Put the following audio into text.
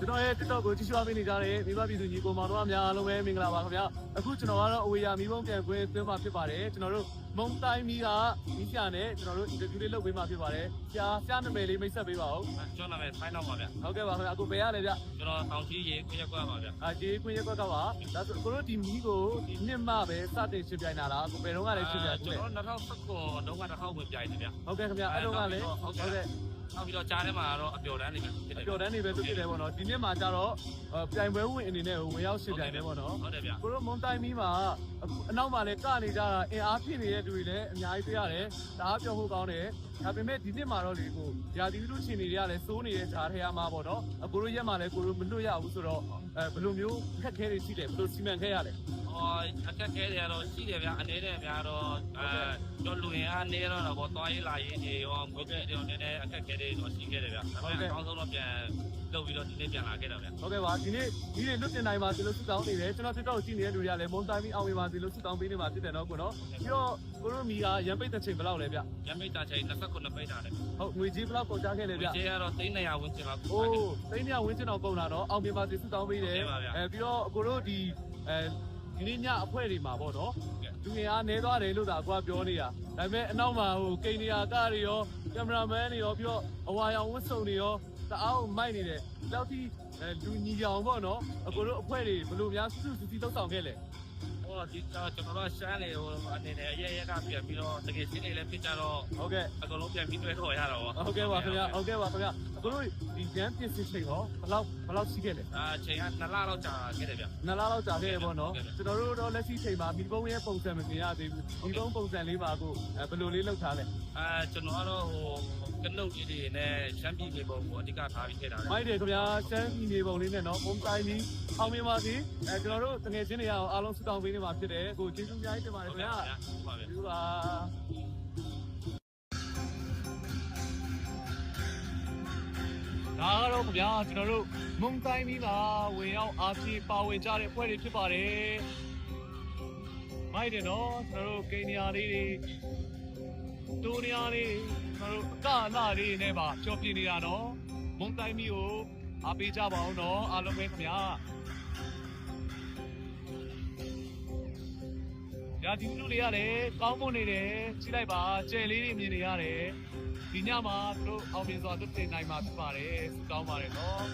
ကျွန်တော်ရဲ့ TikTok ကိုကြည့်ရှုအားပေးနေကြတဲ့မိဘပြည်သူညီကိုမောင်တို့အများအားလုံးပဲမင်္ဂလာပါခင်ဗျာအခုကျွန်တော်ကတော့အဝေးရမိဘုံပြန်ခွင့်သွင်းမှာဖြစ်ပါတယ်ကျွန်တော်တို့မုံတိုင်းမီကမိရှာနဲ့ကျွန်တော်တို့ interview လေးလုပ်ပေးမှာဖြစ်ပါတယ်ဆရာဆရာနာမည်လေးမိတ်ဆက်ပေးပါဦးကျွန်တော်နာမည်ဆိုင်းတော့ပါဗျဟုတ်ကဲ့ပါခင်ဗျာအခုဘယ်ရလဲဗျကျွန်တော်တောင်ကြီးရေခွင့်ရက်ကွက်ပါဗျအာဂျေးခွင့်ရက်ကွက်ကပါဒါဆိုကိုတို့ဒီမီကိုဒီနှစ်မှပဲစတင်ရှင်းပြနေတာလားအခုဘယ်တော့ကလည်းရှင်းပြကျွတယ်န်တော်2019တုန်းကတစ်ခေါက်ဝင်ပြိုင်တယ်ဗျဟုတ်ကဲ့ခင်ဗျာအဲ့တော့ကလည်းဟုတ်ကဲ့ နောက်ပြီးတော့ကြားထဲမှာတော့အပျော်တန်းနေပြီဖြစ်တယ်ပျော်တန်းနေပဲဖြစ်တယ်ပေါ့နော်ဒီနှစ်မှာကျတော့ပြိုင်ပွဲဝင်အနေနဲ့ဝင်ရောက်ရှင်းပြတယ်ပေါ့နော်ဟုတ်တယ်ဗျကိုတို့မွန်တိုင်းမီမှာအခုအနောက်မှာလည်းကနေကြတာအင်အားဖြစ်နေတဲ့လူတွေလည်းအများကြီးတွေ့ရတယ်။ဒါအပြောဖို့ကောင်းတယ်။ဒါပေမဲ့ဒီနှစ်မှာတော့လေကိုရာသီဥတုရှင်တွေကလည်းစိုးနေတဲ့ဈာထဲမှာပေါ့နော်။အကိုတို့ရက်မှာလည်းကိုတို့မလွတ်ရဘူးဆိုတော့အဲဘယ်လိုမျိုးခက်ခဲတွေရှိတယ်ဘယ်လိုစီမံခဲ့ရလဲဟောအခက်ခဲတွေကတော့ရှိတယ်ဗျအနေနဲ့ဗျတော့အဲကျွန်တော်လူရင်အားနေတော့တော့သွားရေးလာရေးတွေရောငွေကြေးတွေရောနည်းနည်းအခက်ခဲတွေတော့ရှိခဲ့တယ်ဗျဒါပေမဲ့အကောင်းဆုံးတော့ပြန်လုပ်ပြီးတော့ဒီနေ့ပြန်လာခဲ့တာဗျ။ဟုတ်ကဲ့ပါဒီနေ့ဒီနေ့လွတ်တင်နိုင်ပါဒီလိုဆုတောင်းနေတယ်ကျွန်တော် TikTok ကြည့်နေတဲ့လူတွေကလည်းမွန်တိုင်းမီအောင်ဝင်ပါဒီလိုဆုတောင်းပေးနေမှာဖြစ်တယ်နော်ကိုနော်။ပြီးတော့ကိုတို့မီကရန်ပိတ်တဲ့ချိန်ဘယ်လောက်လဲဗျရမိတ်တာချိန်29ပိတ်တာတယ်။ဟုတ်ငွေကြီးဘယ်လောက်ကုန်ကြခဲ့လဲငွေဗျ။ကြေးကတော့300ဝန်းကျင်လောက်အိုးသိန်းမြဝင်းကျင်တော်ကုန်လာတော့အောင်မြင်ပါစေဆုတောင်းပေးတယ်ဟုတ်ကဲ့ပါဗျာအဲပြီးတော့အကိုတို့ဒီအဲ ဒီနေ့ညအဖွဲတွေမှာပေါ့နော်ကဲ့သူငယ်အားနေသွားတယ်လို့သာအကွာပြောနေတာဒါပေမဲ့အနောက်မှာဟိုကိန်းနေရာကတွေရောကင်မရာမန်တွေရောပြီးတော့အဝါရောင်ဝတ်စုံတွေရောတအားကိုမိုက်နေတယ်တောက်တီအဲလူညီကြောင်ပေါ့နော်အကိုတို့အဖွဲတွေဘယ်လိုများစုစုစည်းစည်းတောက်ဆောင်ခဲ့လဲဟောဒီကျွန်တော်တို့ရှမ်းလေဟိုအနေနဲ့ရဲရဲကပြန်ပြီးတော့တကယ်ရှင်းနေလဲဖြစ်ကြတော့ဟုတ်ကဲ့အကုန်လုံးပြန်ပြီးတွေ့ခေါ်ရတော့ဟုတ်ကဲ့ပါခင်ဗျာဟုတ်ကဲ့ပါခင်ဗျာ အကိုတို့ဒီဂျမ်ပြင်စစ်ချိန်ရောဘယ်လောက်ဘယ်လောက်ရှိခဲ့လဲအာချိန်က2လလောက်ကြာခဲ့တယ်ဗျနှစ်လလောက်ကြာခဲ့ရပေါ့နော်ဟုတ်ကဲ့ကျွန်တော်တို့တော့လက်ရှိချိန်မှာမိဘုံရဲ့ပုံစံမမြင်ရသေးဘူးမိဘုံပုံစံလေးပါကိုအဲဘယ်လိုလေးလောက်ထားလဲအာကျွန်တော်ကတော့ဟိုကနုတ်ကြီးတွေနဲ့ရှမ်းပြည်နေပုံကိုအဓိကထားပြီးခဲ့တာလေမိုက်တယ်ခင်ဗျာစမ်းပြည်နေပုံလေးနဲ့နော်ပုံတိုင်းပြီးအောင်မြင်ပါစေအဲကျွန်တော်တို့တကယ်ချင်းတွေရအောင်အားလုံးဆုတောင်းပေးနေမှာဖြစ်တယ်ကိုကျေးဇူးများကြီးတင်ပါတယ်ဟုတ်ခင်ကဲ့ဗျာပါဗျာဟုတ်ပါဗျာ ဒီပါဒါကတော့ခင်ဗျာကျွန်တော်တို့မုံတိုင်းပြီးမှာဝင်ရောက်အားဖြည့်ပါဝင်ကြတဲ့အဖွဲ့တွေဖြစ်ပါတယ်မိုက်တယ်နော်ကျွန်တော်တို့ကိန်းနေရာလေးတွေတူနေရာလေးကျွန်တော်တို့အကအလာလေးနဲ့ပါကြော်ပြနေတာနော်မုံတိုင်းပြီးကိုအားပေးကြပါအောင်နော်အားလုံးပဲခင်ဗျာ ရာဒီလူတွေရတယ်ကောင်းမွန်နေတယ်ကြည့်လိုက်ပါကြဲလေးတွေမြင်နေရတယ်ဒီညမှာတို့အောင်မြင်စွာတို့တင်နိုင်မှာဖြစ်ပါတယ်ဆုတောင်းပါတယ်နော်